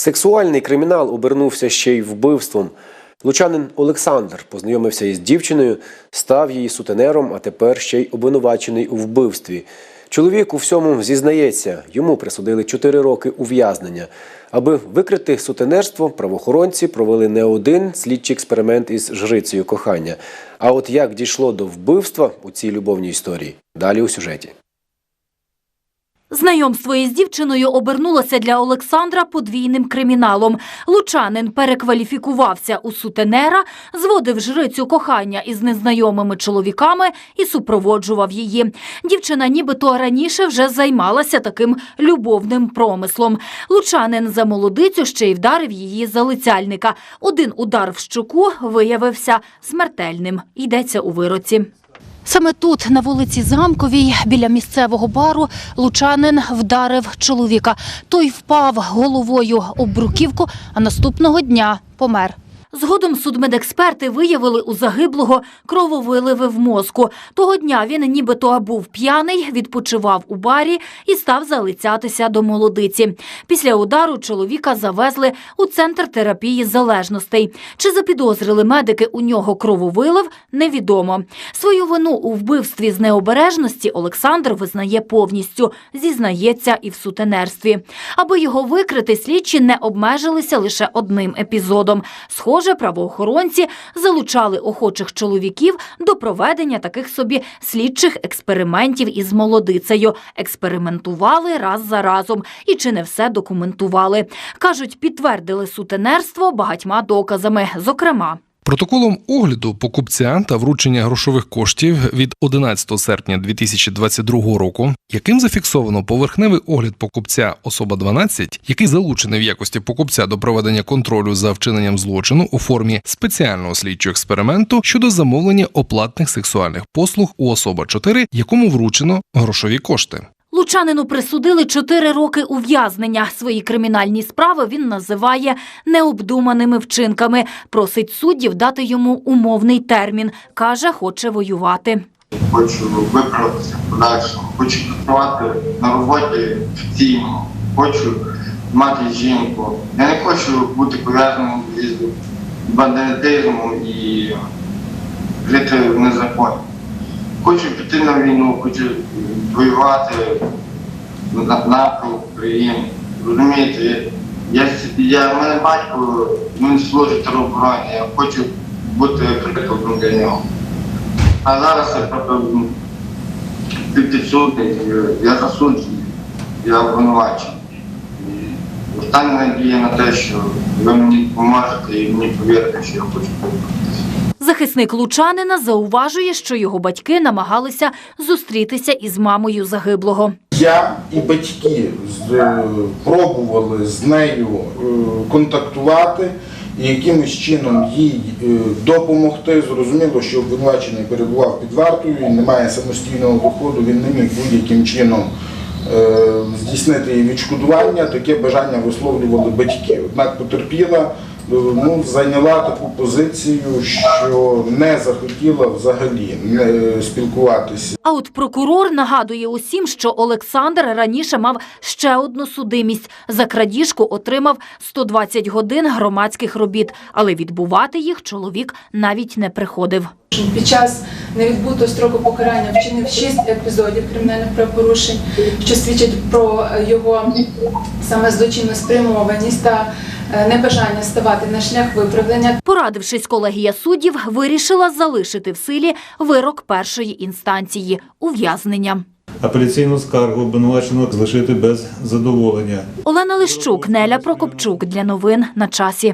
Сексуальний кримінал обернувся ще й вбивством. Лучанин Олександр познайомився із дівчиною, став її сутенером, а тепер ще й обвинувачений у вбивстві. Чоловік у всьому зізнається, йому присудили 4 роки ув'язнення. Аби викрити сутенерство, правоохоронці провели не один слідчий експеримент із жрицею кохання. А от як дійшло до вбивства у цій любовній історії? Далі у сюжеті. Знайомство із дівчиною обернулося для Олександра подвійним криміналом. Лучанин перекваліфікувався у сутенера, зводив жрицю кохання із незнайомими чоловіками і супроводжував її. Дівчина нібито раніше вже займалася таким любовним промислом. Лучанин за молодицю ще й вдарив її залицяльника. Один удар в щоку виявився смертельним. Йдеться у вироці. Саме тут, на вулиці Замковій, біля місцевого бару, лучанин вдарив чоловіка. Той впав головою об бруківку, а наступного дня помер. Згодом судмедексперти виявили у загиблого крововиливи в мозку. Того дня він нібито був п'яний, відпочивав у барі і став залицятися до молодиці. Після удару чоловіка завезли у центр терапії залежностей. Чи запідозрили медики у нього крововилив, невідомо. Свою вину у вбивстві з необережності Олександр визнає повністю, зізнається і в сутенерстві. Аби його викрити, слідчі не обмежилися лише одним епізодом. Схоже, правоохоронці залучали охочих чоловіків до проведення таких собі слідчих експериментів із молодицею. Експериментували раз за разом і чи не все документували. Кажуть, підтвердили сутенерство багатьма доказами, зокрема. Протоколом огляду покупця та вручення грошових коштів від 11 серпня 2022 року, яким зафіксовано поверхневий огляд покупця особа 12, який залучений в якості покупця до проведення контролю за вчиненням злочину у формі спеціального слідчого експерименту щодо замовлення оплатних сексуальних послуг у особа 4, якому вручено грошові кошти. Лучанину присудили чотири роки ув'язнення. Свої кримінальні справи він називає необдуманими вчинками. Просить суддів дати йому умовний термін. Каже, хоче воювати. хочу виправитися в подальшому, хочу працювати на роботі офіційно, хочу мати жінку. Я не хочу бути пов'язаним із бандитизмом і жити в незаконні. Хочу піти на війну, хочу воювати на напрямку. Розумієте, я, я, в мене батько він служить теробороні, я хочу бути прикладом для нього. А зараз я просто під підсудний, я засуджений, я обвинувачений. Остання надія на те, що ви мені допоможете і мені повірите, що я хочу виправитися. Захисник лучанина зауважує, що його батьки намагалися зустрітися із мамою загиблого. Я і батьки е, пробували з нею е, контактувати і якимось чином їй е, допомогти. Зрозуміло, що обвинувачений перебував під вартою, він не має самостійного доходу, він не міг будь-яким чином здійснити її відшкодування. Таке бажання висловлювали батьки. Однак потерпіла. Ну, зайняла таку позицію, що не захотіла взагалі не спілкуватися А от прокурор нагадує усім, що Олександр раніше мав ще одну судимість. За крадіжку отримав 120 годин громадських робіт, але відбувати їх чоловік навіть не приходив. Під час невідбутого строку покарання вчинив шість епізодів кримінальних правопорушень, що свідчить про його саме злочинну спрямованість та небажання ставати на шлях виправлення. Порадившись, колегія суддів вирішила залишити в силі вирок першої інстанції ув'язнення. Апеляційну скаргу обвинувачено залишити без задоволення. Олена Лищук, Неля Прокопчук для новин на часі.